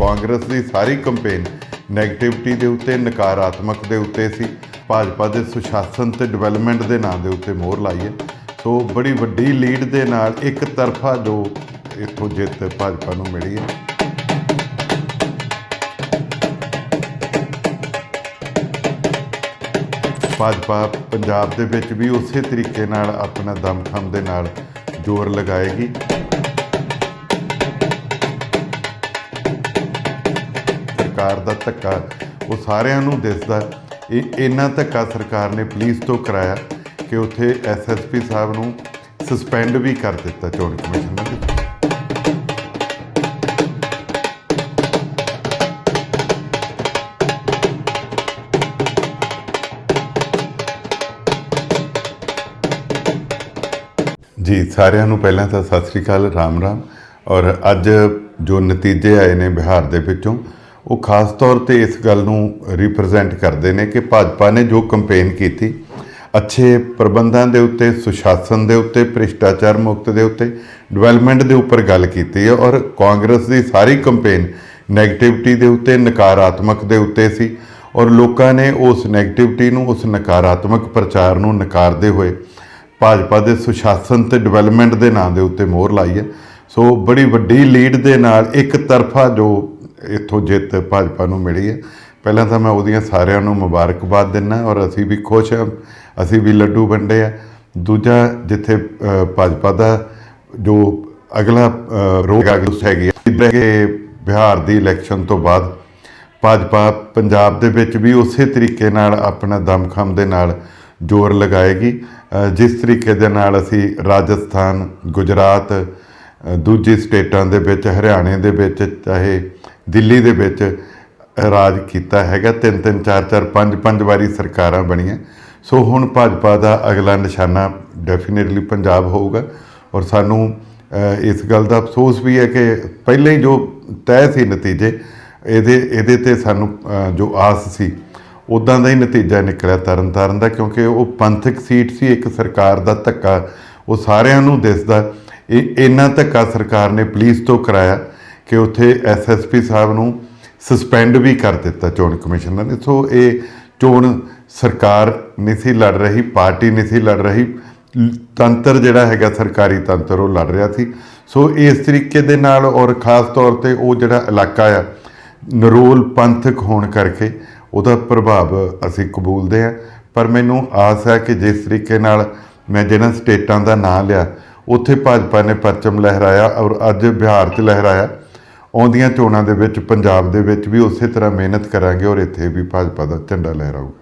ਕਾਂਗਰਸ ਦੀ ਸਾਰੀ campaign negativity ਦੇ ਉੱਤੇ, ਨਕਾਰਾਤਮਕ ਦੇ ਉੱਤੇ ਸੀ। ਭਾਜਪਾ ਦੇ ਸੁਸ਼ਾਸਨ ਤੇ ਡਿਵੈਲਪਮੈਂਟ ਦੇ ਨਾਂ ਦੇ ਉੱਤੇ ਮੋਹਰ ਲਾਈ ਹੈ। ਸੋ ਬੜੀ ਵੱਡੀ ਲੀਡ ਦੇ ਨਾਲ ਇੱਕ ਤਰਫਾ ਜੋ ਇੱਥੋਂ ਜਿੱਤ ਭਾਜਪਾ ਨੂੰ ਮਿਲੀ ਹੈ। ਭਾਜਪਾ ਪੰਜਾਬ ਦੇ ਵਿੱਚ ਵੀ ਉਸੇ ਤਰੀਕੇ ਨਾਲ ਆਪਣਾ ਦਮਖਮ ਦੇ ਨਾਲ ਜ਼ੋਰ ਲਗਾਏਗੀ। ਸਰਕਾਰ ਦਾ ਧੱਕਾ, ਉਹ ਸਾਰਿਆਂ ਨੂੰ ਦਿਸਦਾ। ਇਹ, ਇੰਨਾ ਧੱਕਾ ਸਰਕਾਰ ਨੇ ਪੁਲਿਸ ਤੋਂ ਕਰਾਇਆ ਕਿ ਉੱਥੇ ਐਸਐਸਪੀ ਸਾਹਿਬ ਨੂੰ ਸਸਪੈਂਡ ਵੀ ਕਰ ਦਿੱਤਾ ਚੋਣ ਕਮਿਸ਼ਨ ਨੇ। ਜੀ, ਸਾਰਿਆਂ ਨੂੰ ਪਹਿਲਾਂ ਤਾਂ ਸਤਿ ਸ੍ਰੀ ਅਕਾਲ, ਰਾਮ ਰਾਮ। ਔਰ ਅੱਜ ਜੋ ਨਤੀਜੇ ਆਏ ਨੇ ਬਿਹਾਰ ਦੇ ਵਿੱਚੋਂ ਉਹ ਖਾਸ ਤੌਰ ਤੇ ਇਸ ਗੱਲ ਨੂੰ ਰਿਪਰੈਜ਼ੈਂਟ ਕਰਦੇ ਨੇ ਕਿ ਭਾਜਪਾ ਨੇ ਜੋ ਕੈਂਪੇਨ ਕੀਤੀ, ਅੱਛੇ ਪ੍ਰਬੰਧਾਂ ਦੇ ਉੱਤੇ, ਸੁਸ਼ਾਸਨ ਦੇ ਉੱਤੇ, ਭ੍ਰਿਸ਼ਟਾਚਾਰ ਮੁਕਤ ਦੇ ਉੱਤੇ ਡਿਵੈਲਪਮੈਂਟ ਦੇ ਉੱਪਰ ਗੱਲ ਕੀਤੀ ਹੈ ਔਰ ਕਾਂਗਰਸ ਦੀ ਸਾਰੀ ਕੈਂਪੇਨ ਨੈਗੇਟਿਵਿਟੀ ਦੇ ਉੱਤੇ, ਨਕਾਰਾਤਮਕ ਦੇ ਉੱਤੇ ਸੀ ਔਰ ਲੋਕਾਂ ਨੇ ਉਸ ਨੈਗੇਟਿਵਿਟੀ ਨੂੰ, ਉਸ ਨਕਾਰਾਤਮਕ ਪ੍ਰਚਾਰ ਨੂੰ ਨਕਾਰਦੇ ਹੋਏ ਭਾਜਪਾ ਦੇ ਸੁਸ਼ਾਸਨ ਤੇ ਡਿਵੈਲਪਮੈਂਟ ਦੇ ਨਾਂ ਦੇ ਉੱਤੇ ਮੋਹਰ ਲਾਈ ਹੈ। ਸੋ ਬੜੀ ਵੱਡੀ ਲੀਡ ਦੇ ਨਾਲ ਇੱਕ ਤਰਫਾ ਜੋ ਇੱਥੋਂ ਜਿੱਤ ਭਾਜਪਾ ਨੂੰ ਮਿਲੀ ਹੈ। ਪਹਿਲਾਂ ਤਾਂ ਮੈਂ ਉਹਦੀਆਂ ਸਾਰਿਆਂ ਨੂੰ ਮੁਬਾਰਕਬਾਦ ਦਿੰਦਾ ਔਰ ਅਸੀਂ ਵੀ ਖੁਸ਼ ਹਾਂ। ਅਸੀਂ ਵੀ ਲੱਡੂ ਵੰਡੇ ਆ। ਦੂਜਾ ਜਿੱਥੇ ਭਾਜਪਾ ਦਾ ਜੋ ਅਗਲਾ ਅ, ਰੋਗ ਹੈਗੀ ਹੈ ਜਿੱਦਾਂ ਕਿ ਬਿਹਾਰ ਦੀ ਇਲੈਕਸ਼ਨ ਤੋਂ ਬਾਅਦ ਭਾਜਪਾ ਪੰਜਾਬ ਦੇ ਵਿੱਚ ਵੀ ਉਸੇ ਤਰੀਕੇ ਨਾਲ ਆਪਣਾ ਦਮਖਮ ਦੇ ਨਾਲ ਜ਼ੋਰ ਲਗਾਏਗੀ। ਜਿਸ ਤਰੀਕੇ ਦੇ ਨਾਲ ਅਸੀਂ ਰਾਜਸਥਾਨ ਗੁਜਰਾਤ ਅ, ਦੂਜੀ ਸਟੇਟਾਂ ਦੇ ਵਿੱਚ ਹਰਿਆਣੇ ਦੇ ਵਿੱਚ ਚਾਹੇ ਦਿੱਲੀ ਦੇ ਵਿੱਚ ਰਾਜ ਕੀਤਾ ਹੈਗਾ। ਤਿੰਨ ਤਿੰਨ, ਚਾਰ ਚਾਰ, ਪੰਜ ਪੰਜ ਵਾਰੀ ਸਰਕਾਰਾਂ ਬਣੀਆਂ। ਸੋ ਹੁਣ ਭਾਜਪਾ ਦਾ ਅਗਲਾ ਨਿਸ਼ਾਨਾ ਡੈਫੀਨਿਟਲੀ ਪੰਜਾਬ ਹੋਊਗਾ। ਔਰ ਸਾਨੂੰ ਇਸ ਗੱਲ ਦਾ ਅਫਸੋਸ ਵੀ ਹੈ ਕਿ ਪਹਿਲਾਂ ਹੀ ਜੋ ਤੈਅ ਸੀ ਨਤੀਜੇ, ਇਹਦੇ ਇਹਦੇ ਤੇ ਸਾਨੂੰ ਜੋ ਆਸ ਸੀ ਉਦਾਂ ਦਾ ਹੀ ਨਤੀਜਾ ਨਿਕਲਿਆ ਤਰਨ ਤਾਰਨ ਦਾ, ਕਿਉਂਕਿ ਉਹ ਪੰਥਕ ਸੀਟ ਸੀ, ਇੱਕ ਸਰਕਾਰ ਦਾ ਧੱਕਾ, ਉਹ ਸਾਰਿਆਂ ਨੂੰ ਦਿਸਦਾ। ਇਹ ਇੰਨਾ ਧੱਕਾ ਸਰਕਾਰ ਨੇ ਪੁਲਿਸ ਤੋਂ ਕਰਾਇਆ। ਕਿ ਉੱਥੇ ਐਸਐਸਪੀ ਸਾਹਿਬ ਨੂੰ ਸਸਪੈਂਡ ਵੀ ਕਰ ਦਿੱਤਾ ਚੋਣ ਕਮਿਸ਼ਨ ਨੇ ਸੋ ਇਹ ਚੋਣ ਸਰਕਾਰ ਨਹੀਂ ਸੀ ਲੜ ਰਹੀ, ਪਾਰਟੀ ਨਹੀਂ ਸੀ ਲੜ ਰਹੀ, ਤੰਤਰ ਜਿਹੜਾ ਹੈਗਾ ਸਰਕਾਰੀ ਤੰਤਰ ਉਹ ਲੜ ਰਿਹਾ ਸੀ। ਸੋ ਇਸ ਤਰੀਕੇ ਦੇ ਨਾਲ ਔਰ ਖਾਸ ਤੌਰ ਤੇ ਉਹ ਜਿਹੜਾ ਇਲਾਕਾ ਆ, ਨਰੋਲ ਪੰਥਕ ਹੋਣ ਕਰਕੇ ਉਹਦਾ ਪ੍ਰਭਾਵ ਅਸੀਂ ਕਬੂਲਦੇ ਹਾਂ। ਪਰ ਮੈਨੂੰ ਆਸ ਹੈ ਕਿ ਜਿਸ ਤਰੀਕੇ ਨਾਲ ਮੈਂ ਜਿਹਨਾਂ ਸਟੇਟਾਂ ਦਾ ਨਾਂ ਲਿਆ, ਉੱਥੇ ਭਾਜਪਾ ਨੇ ਪਰਚਮ ਲਹਿਰਾਇਆ ਔਰ ਅੱਜ ਬਿਹਾਰ 'ਚ ਲਹਿਰਾਇਆ। ਆਉਂਦੀਆਂ ਚੋਣਾਂ ਦੇ ਵਿੱਚ, ਪੰਜਾਬ ਦੇ ਵਿੱਚ ਵੀ ਉਸੇ ਤਰ੍ਹਾਂ ਮਿਹਨਤ ਕਰਾਂਗੇ ਔਰ ਇੱਥੇ ਵੀ ਭਾਜਪਾ ਦਾ ਝੰਡਾ ਲਹਿਰਾਊਗਾ।